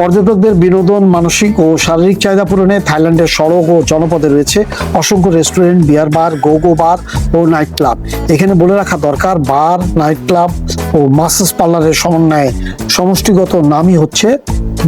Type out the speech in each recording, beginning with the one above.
পর্যটকদের বিনোদন, মানসিক ও শারীরিক চাহিদা পূরণে থাইল্যান্ডের সড়ক ও জনপদে রয়েছে অসংখ্য restaurant, beer bar go go bar ও নাইট ক্লাব। এখানে বলে রাখা দরকার, বার, নাইট ক্লাব ও মাসাজ পার্লারের সমন্বয়ে সমষ্টিগত নামই হচ্ছে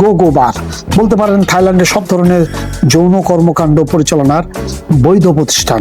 গো গো বার। বলতে পারেন থাইল্যান্ডে সব ধরনের যৌন কর্মকাণ্ড পরিচালনার বৈধ প্রতিষ্ঠান।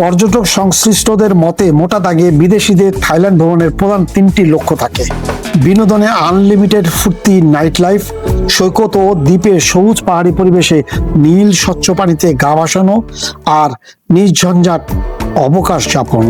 পর্যটক সংশ্লিষ্টদের মতে মোটা দাগে বিদেশিদের থাইল্যান্ড ভ্রমণের প্রধান তিনটি লক্ষ্য থাকে। বিনোদনে আনলিমিটেড ফুর্তি, নাইট লাইফ সৈকত ও দ্বীপে সবুজ পাহাড়ি পরিবেশে নীল স্বচ্ছ পানিতে গা ভাসানো আর নির্ঝঞ্ঝাট অবকাশ যাপন।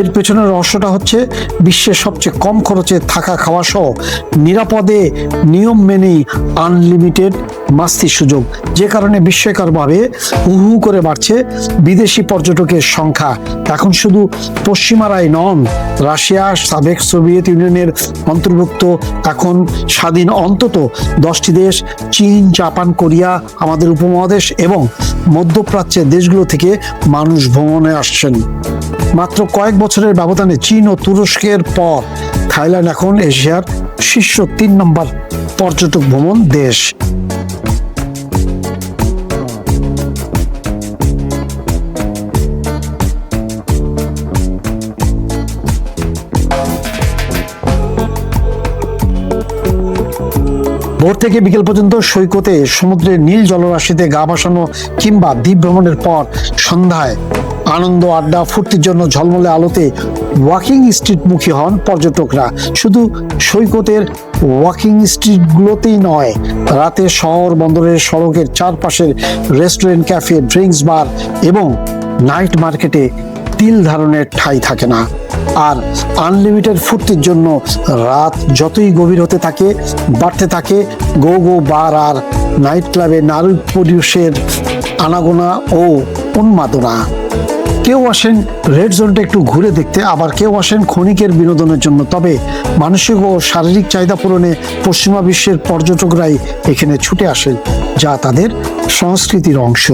এর পেছনের রহস্যটা হচ্ছে, বিশ্বের সবচেয়ে কম খরচে থাকা খাওয়া সহ নিরাপদে নিয়ম মেনেই আনলিমিটেড মাস্তির সুযোগ। যে কারণে বিস্ময়করভাবে হু হু করে বাড়ছে বিদেশি পর্যটকের সংখ্যা। এখন শুধু পশ্চিমারাই নন, রাশিয়া, সাবেক সোভিয়েত ইউনিয়নের অন্তর্ভুক্ত, এখন স্বাধীন অন্তত দশটি দেশ, চীন, জাপান, কোরিয়া, আমাদের উপমহাদেশ এবং মধ্যপ্রাচ্যের দেশগুলো থেকে মানুষ ভ্রমণে আসছেন। মাত্র কয়েক বছরের ব্যবধানে চীন ও তুরস্কের পর থাইল্যান্ড এখন এশিয়ার শীর্ষ তিন নম্বর পর্যটক ভ্রমণ দেশ। ভোর থেকে বিকেল পর্যন্ত সৈকতে সমুদ্রের নীল জলরাশিতে গা ভাসানো কিংবা দ্বীপ ভ্রমণের পর সন্ধ্যায় আনন্দ আড্ডা ফুর্তির জন্য ঝলমলে আলোতে ওয়াকিং স্ট্রিটমুখী হন পর্যটকরা। শুধু সৈকতের ওয়াকিং স্ট্রিটগুলোতেই নয়, রাতে শহর বন্দরের সড়কের চারপাশের রেস্টুরেন্ট, ক্যাফে, ড্রিঙ্কস, বার এবং নাইট মার্কেটে তিল ধারণের ঠাঁই থাকে না। আর আনলিমিটেড ফুর্তির জন্য রাত যতই গভীর হতে থাকে, বাড়তে থাকে, গো গো বার আর নাইট ক্লাবে নারী পরিবেশের আনাগোনা ও উন্মাদনা। কেউ আসেন রেড জোনটা একটু ঘুরে দেখতে, আবার কেউ আসেন ক্ষণিকের বিনোদনের জন্য। তবে মানসিক ও শারীরিক চাহিদা পূরণে পশ্চিমা বিশ্বের পর্যটকরাই এখানে ছুটে আসেন, যা তাদের সংস্কৃতির অংশ।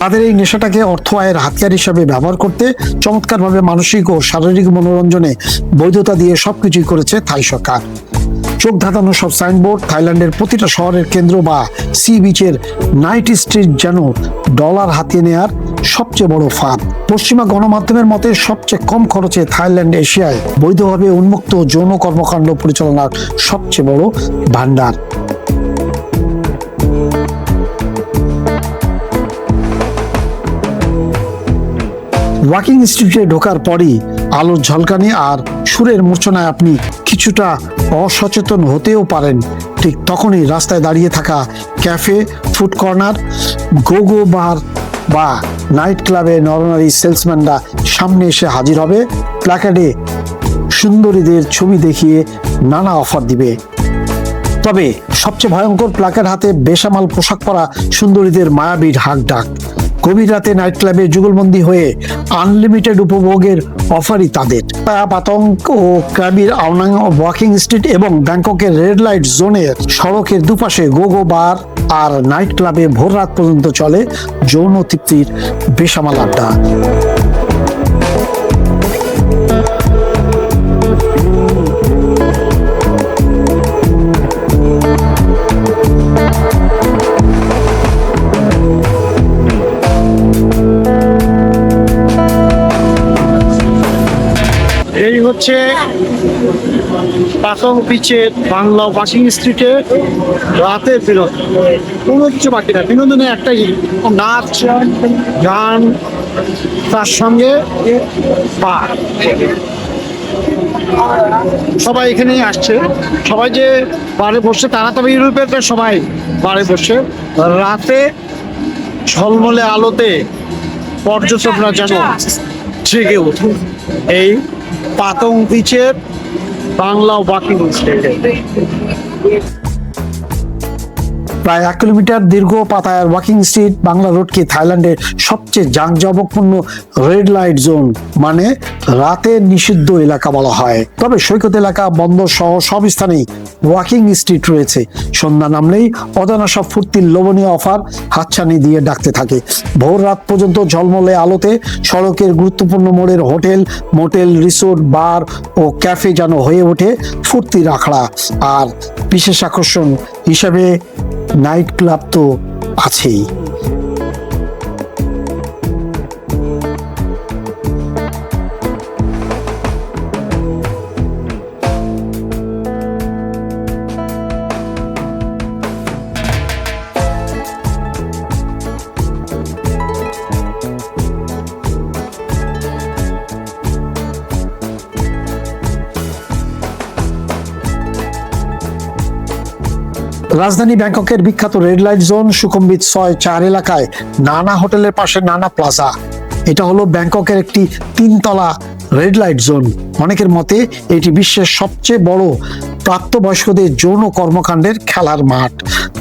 তাদের এই নেশাটাকে অর্থ আয়ের হাতিয়ার হিসাবে ব্যবহার করতে চমৎকারভাবে মানসিক ও শারীরিক মনোরঞ্জনে বৈধতা দিয়ে সবকিছুই করেছে থাই সরকার। চোখ ধাঁধানো সব সাইনবোর্ড থাইল্যান্ডের প্রতিটা শহরের কেন্দ্র বা সি বিচের নাইট স্ট্রিট যেন ডলার হাতিয়ে নেয়ার সবচেয়ে বড় ফাঁদ। পশ্চিমা গণমাধ্যমের মতে সবচেয়ে কম খরচে থাইল্যান্ড এশিয়ায় বৈধভাবে উন্মুক্ত যৌন কর্মকাণ্ড পরিচালনার সবচেয়ে বড় ভান্ডার ওয়াকিং স্ট্রিটে ঢোকার পরই আলোর ঝলকানি আর সুরের মূর্ছনায় আপনি কিছুটা অসচেতন হতেও পারেন। ঠিক তখনই রাস্তায় দাঁড়িয়ে থাকা cafe, food corner go go bar বা নাইট ক্লাবে নরনারী সেলসম্যানরা সামনে এসে হাজির হবে। প্ল্যাকার্ডে সুন্দরীদের ছবি দেখিয়ে নানা অফার দিবে। তবে সবচেয়ে ভয়ঙ্কর প্লাকের হাতে বেসামাল পোশাক পরা সুন্দরীদের মায়াবীর হাক ডাক গভীর রাতে নাইট ক্লাবে যুগলবন্দি হয়ে আনলিমিটেড উপভোগের অফারই তাদের। পাতঙ্ক ও ক্রাবির আওনাং ওয়াকিং স্ট্রিট এবং ব্যাংককের রেড লাইট জোনের সড়কের দুপাশে গো গো বার আর নাইট ক্লাবে ভোর রাত পর্যন্ত চলে যৌন তৃপ্তির বেসামাল আড্ডা। হচ্ছে পাতং পিচের বাংলা ওয়াশিং স্ট্রিটে রাতের বিনোদন। কোনো কিছু বাকি না। বিনোদনে একটাই নাচ গান তার সঙ্গে বার সবাই এখানেই আসছে। সবাই যে বারে বসছে তারা তবে ইউরোপের সবাই বারে বসছে। রাতে ঝলমলে আলোতে পর্যটকরা যেন জেগে উঠুন এই পাতং বিচের বাংলা ওয়াকিং স্টেটে প্রায় এক কিলোমিটার দীর্ঘ পাতায়ার ওয়াকিং স্ট্রিট বাংলা রোডকে থাইল্যান্ডের সবচেয়ে জাঁকজমকপূর্ণ রেড লাইট জোন মানে রাতে নিষিদ্ধ এলাকা বলা হয়। তবে সৈকত এলাকা, বন্দর সহ সব স্থানেই ওয়াকিং স্ট্রিট রয়েছে। সন্ধ্যা নামলেই অজানা সব ফুর্তির লোভনীয় অফার হাতছানি দিয়ে ডাকতে থাকে। ভোর রাত পর্যন্ত ঝলমলে আলোতে সড়কের গুরুত্বপূর্ণ মোড়ের হোটেল, মোটেল, রিসোর্ট, বার ও ক্যাফে যেন হয়ে ওঠে ফুর্তির আখড়া। আর বিশেষ আকর্ষণ হিসাবে নাইট ক্লাব তো আছেই। রাজধানী ব্যাংককের বিখ্যাত রেড লাইট জোন সুকুম্বিত ছয় চার এলাকায় নানা হোটেলের পাশে নানা প্লাজা। এটা হলো ব্যাংককের একটি তিনতলা রেড লাইট জোন। অনেকের মতে এটি বিশ্বের সবচেয়ে বড় প্রাপ্তবয়স্কদের যৌন কর্মকাণ্ডের খেলার মাঠ।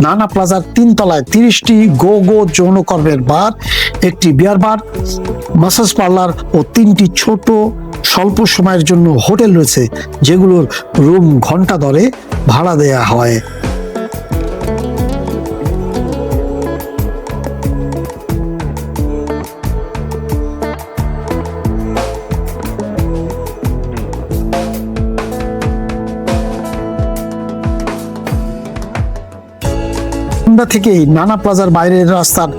নানা প্লাজার তিনতলায় তিরিশটি গো গো যৌন কর্মের বার, একটি বিয়ার বার, মাসাজ পার্লার ও তিনটি ছোট স্বল্প সময়ের জন্য হোটেল রয়েছে, যেগুলোর রুম ঘণ্টা দরে ভাড়া দেয়া হয়। সন্ধ্যা থেকেই নানা প্লাজার বাইরের রাস্তার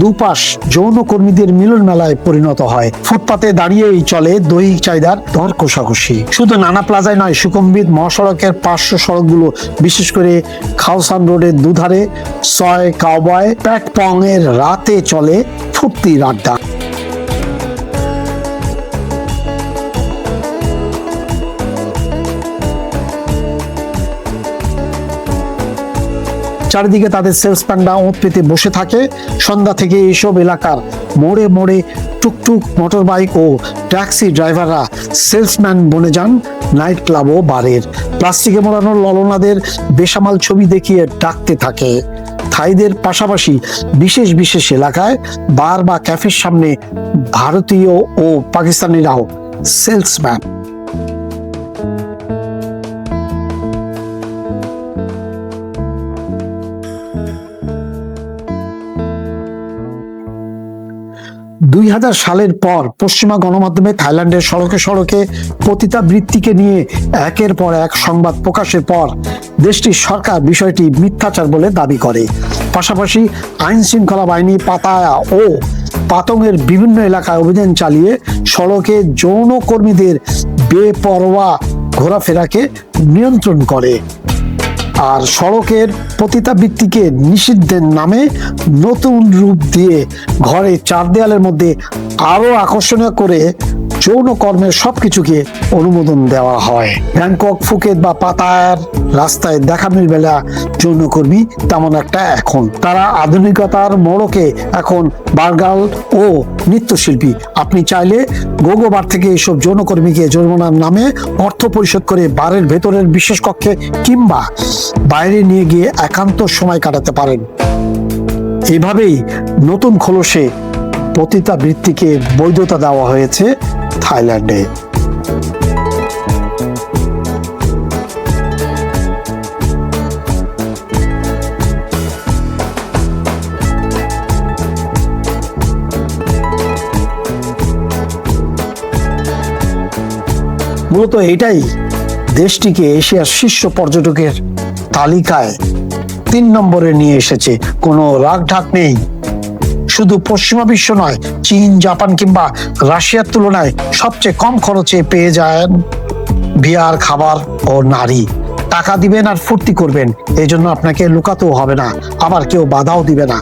দুপাশ যৌন কর্মীদের মিলন মেলায় পরিণত হয়। ফুটপাতে দাঁড়িয়েই চলে দৈহিক চাহিদার দর কষাকষি। শুধু নানা প্লাজায় নয় সুকম্বিত মহাসড়কের পার্শ্ব সড়কগুলো, বিশেষ করে খাওসান রোডের দুধারে, সয় কাউবয় প্যাট পং এর রাতে চলে ফুর্তির আড্ডা। চারিদিকে তাদের সেলসম্যানরা ওঁত পেতে বসে থাকে। সন্ধ্যা থেকে এইসব এলাকার মোড়ে মোড়ে টুকটুক মোটর বাইক ও ট্যাক্সি ড্রাইভাররা সেলসম্যান বনে যান নাইট ক্লাব ও বারের। প্লাস্টিকে মোড়ানো ললনাদের বেসামাল ছবি দেখিয়ে ডাকতে থাকে। থাইদের পাশাপাশি বিশেষ বিশেষ এলাকায় বার বা ক্যাফের সামনে ভারতীয় ও পাকিস্তানিরাও সেলসম্যান দুই হাজার সালের পর পশ্চিমা গণমাধ্যমে থাইল্যান্ডের সড়কে সড়কে পতিতাবৃত্তিকে নিয়ে একের পর এক সংবাদ প্রকাশের পর দেশটির সরকার বিষয়টি মিথ্যাচার বলে দাবি করে। পাশাপাশি আইন শৃঙ্খলা বাহিনী পাতায়া ও পাতংয়ের বিভিন্ন এলাকায় অভিযান চালিয়ে সড়কে যৌন কর্মীদের বেপরোয়া ঘোরাফেরাকে নিয়ন্ত্রণ করে। আর সড়কের পতিতাবৃত্তিকে নিষিদ্ধের নামে নতুন রূপ দিয়ে ঘরে চার দেয়ালের মধ্যে আরও আকর্ষণীয় করে যৌন কর্মের সবকিছুকে অনুমোদন দেওয়া হয়। ব্যাংকক, ফুকেট বা পাতায়ার রাস্তায় দেখা মিলবে না যৌনকর্মী তেমন একটা এখন। তারা আধুনিকতার মোড়কে এখন বার্গাল ও নৃত্যশিল্পী। আপনি চাইলে গোগো বার থেকে এইসব যৌনকর্মীকে জরিমানার নামে অর্থ পরিশোধ করে বারের ভেতরের বিশেষ কক্ষে কিংবা বাইরে নিয়ে গিয়ে একান্ত সময় কাটাতে পারেন। এভাবেই নতুন খোলসে পতিতা বৃত্তিকে বৈধতা দেওয়া হয়েছে। থাইল্যান্ডে। মূলত এটাই দেশটিকে এশিয়ার শীর্ষ পর্যটকের তালিকায় তিন নম্বরে নিয়ে এসেছে। কোনো রাগ ঢাক নেই। শুধু পশ্চিমা বিশ্ব নয়, চীন, জাপান কিংবা রাশিয়ার তুলনায় সবচেয়ে কম খরচে পেয়ে যান বিয়ার খাবার ও নারী। টাকা দিবেন আর ফুর্তি করবেন এই জন্য আপনাকে লুকাতেও হবে না, আবার কেউ বাধাও দিবে না।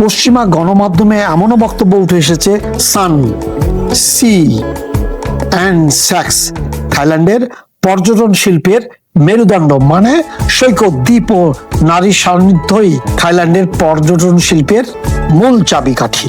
পশ্চিমা গণমাধ্যমে এমনও বক্তব্য উঠে এসেছে, সান সি অ্যান্ড স্যাক্স, থাইল্যান্ডের পর্যটন শিল্পের মেরুদণ্ড মানে সৈকত, দ্বীপ ও নারী সান্নিধ্যই থাইল্যান্ডের পর্যটন শিল্পের মূল চাবিকাঠি।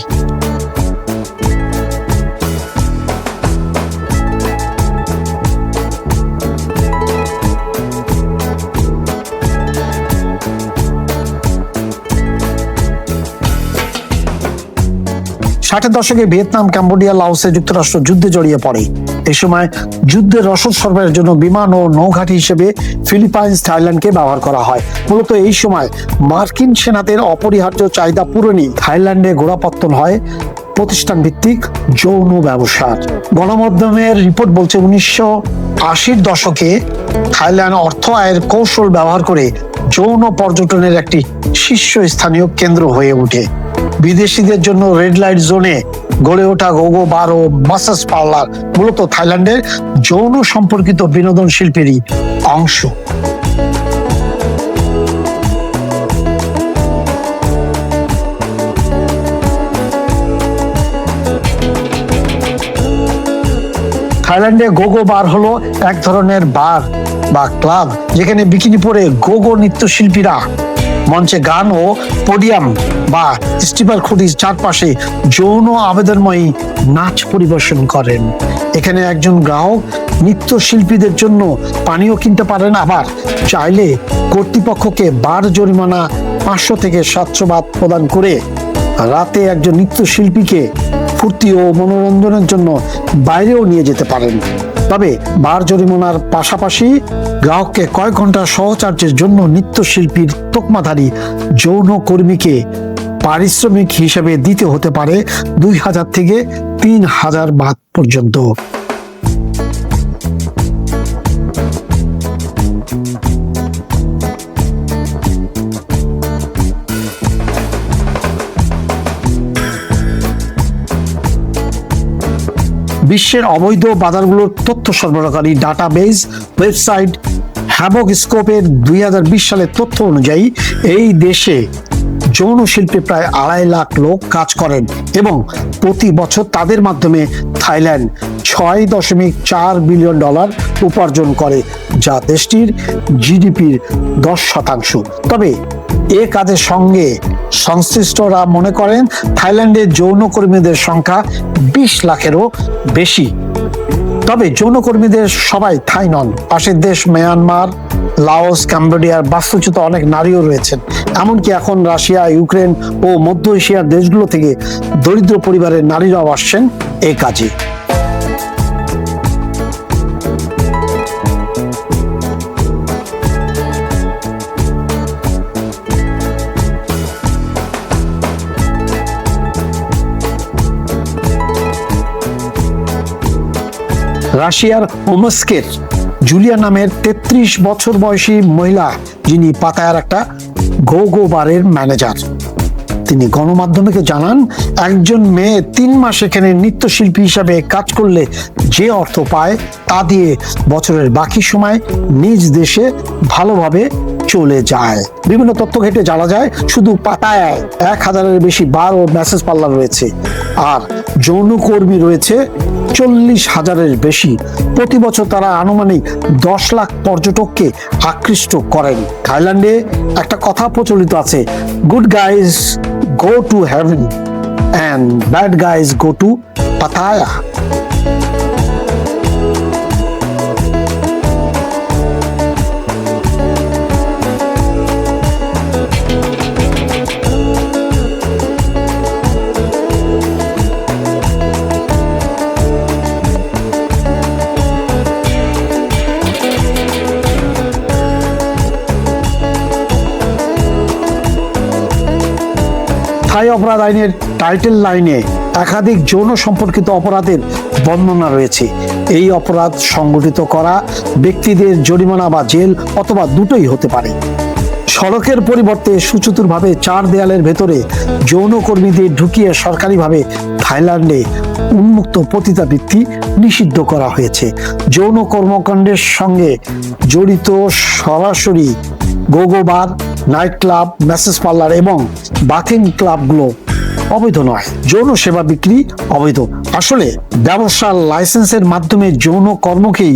ষাটের দশকে ভিয়েতনাম ক্যাম্বোডিয়া লাওসে যুক্তরাষ্ট্র যুদ্ধে জড়িয়ে পড়ে। এই সময় যুদ্ধের রসদ সরবরাহের জন্য বিমান ও নৌঘাটি হিসেবে ফিলিপাইন্স, থাইল্যান্ডকে ব্যবহার করা হয়। মূলত এই সময় মার্কিন সেনাদের অপরিহার্য চাহিদা পূরণই থাইল্যান্ডে গোড়াপত্তন হয় প্রতিষ্ঠান ভিত্তিক যৌন ব্যবসার। গণমাধ্যমের রিপোর্ট বলছে উনিশশো আশির দশকে থাইল্যান্ড অর্থ আয়ের কৌশল ব্যবহার করে যৌন পর্যটনের একটি শীর্ষস্থানীয় কেন্দ্র হয়ে ওঠে। বিদেশিদের জন্য রেড লাইট জোনে গড়ে ওঠা গোগো বার ও মাসাজ পার্লার, মূলত থাইল্যান্ডের যৌন সম্পর্কিত বিনোদন শিল্পেরই অংশ। থাইল্যান্ডে গোগো বার হলো এক ধরনের বার বা ক্লাব, যেখানে বিকিনি পরে গোগো নৃত্যশিল্পীরা মঞ্চে গান ও পোডিয়াম বা স্টিপার খুঁটির চারপাশে যৌন আবেদনময়ী নাচ পরিবেশন করেন। এখানে একজন গ্রাহক নৃত্যশিল্পীদের জন্য পানীয় কিনতে পারেন, আবার চাইলে কর্তৃপক্ষকে বার জরিমানা পাঁচশো থেকে সাতশো বাদ প্রদান করে রাতে একজন নৃত্যশিল্পীকে ফুর্তি ও মনোরঞ্জনের জন্য বাইরেও নিয়ে যেতে পারেন। তবে বার জরিমানার পাশাপাশি গ্রাহককে কয়েক ঘণ্টা সহচার্যের জন্য নৃত্যশিল্পীর তোকমাধারী যৌন কর্মীকে পারিশ্রমিক হিসেবে দিতে হতে পারে দুই হাজার থেকে তিন হাজার বাদ পর্যন্ত। বিশ্বের অবৈধ বাজারগুলোর তথ্য সরবরাহকারী ডাটাবেজ ওয়েবসাইট হ্যাবক স্কোপের দুই সালের তথ্য অনুযায়ী এই দেশে যৌন শিল্পে প্রায় আড়াই লাখ লোক কাজ করেন এবং প্রতি বছর তাদের মাধ্যমে থাইল্যান্ড ছয় দশমিক চার বিলিয়ন ডলার উপার্জন করে, যা দেশটির জিডিপির দশ শতাংশ। তবে এ কাজের সঙ্গে সংশ্লিষ্টরা মনে করেন থাইল্যান্ডের যৌনকর্মীদের সংখ্যা বিশ লাখেরও বেশি। তবে যৌনকর্মীদের সবাই থাই নন। পাশের দেশ মিয়ানমার লাওস ক্যাম্বোডিয়ার বাস্তুচ্যুত অনেক নারীও রয়েছেন এমনকি এখন রাশিয়া, ইউক্রেন ও মধ্য এশিয়ার দেশগুলো থেকে দরিদ্র পরিবারের নারীরাও আসছেন এই কাজে। রাশিয়ার ওমস্কের জুলিয়া নামের তেত্রিশ বছর বয়সী মহিলা, যিনি পাতায়ার একটা গো গো বারের ম্যানেজার। তিনি গণমাধ্যমকে জানান, একজন মেয়ে তিন মাস এখানে নৃত্যশিল্পী হিসাবে কাজ করলে যে অর্থ পায় তা দিয়ে বছরের বাকি সময় নিজ দেশে ভালোভাবে চলে যায়। বিভিন্ন তথ্য ঘেটে জানা যায়, শুধু পাতায় এক হাজারের বেশি বার ও মেসেজ পার্লার রয়েছে। আর যৌনকর্মী রয়েছে চল্লিশ হাজারের বেশি। প্রতি বছর তারা আনুমানিক দশ লাখ পর্যটককে আকৃষ্ট করেন। থাইল্যান্ডে একটা কথা প্রচলিত আছে good guys go to heaven and bad guys go to Pattaya. Thai অপরাধ আইনের টাইটেল লাইনে একাধিক যৌন সম্পর্কিত অপরাধের বর্ণনা রয়েছে। এই অপরাধ সংগঠিত করা ব্যক্তিদের জরিমানা বা জেল অথবা দুটোই হতে পারে। সড়কের পরিবর্তে সুচতুরভাবে চার দেয়ালের ভেতরে যৌনকর্মীদের ঢুকিয়ে সরকারিভাবে থাইল্যান্ডে উন্মুক্ত পতিতাবৃত্তি নিষিদ্ধ করা হয়েছে। যৌন কর্মকাণ্ডের সঙ্গে জড়িত সরাসরি go go bar night club, massage parlour এবং বাথিং ক্লাবগুলো অবৈধ নয়। যৌন সেবা বিক্রি অবৈধ। আসলে ব্যবসার লাইসেন্সের মাধ্যমে যৌন কর্মকেই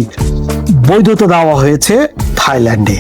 বৈধতা দেওয়া হয়েছে থাইল্যান্ডে।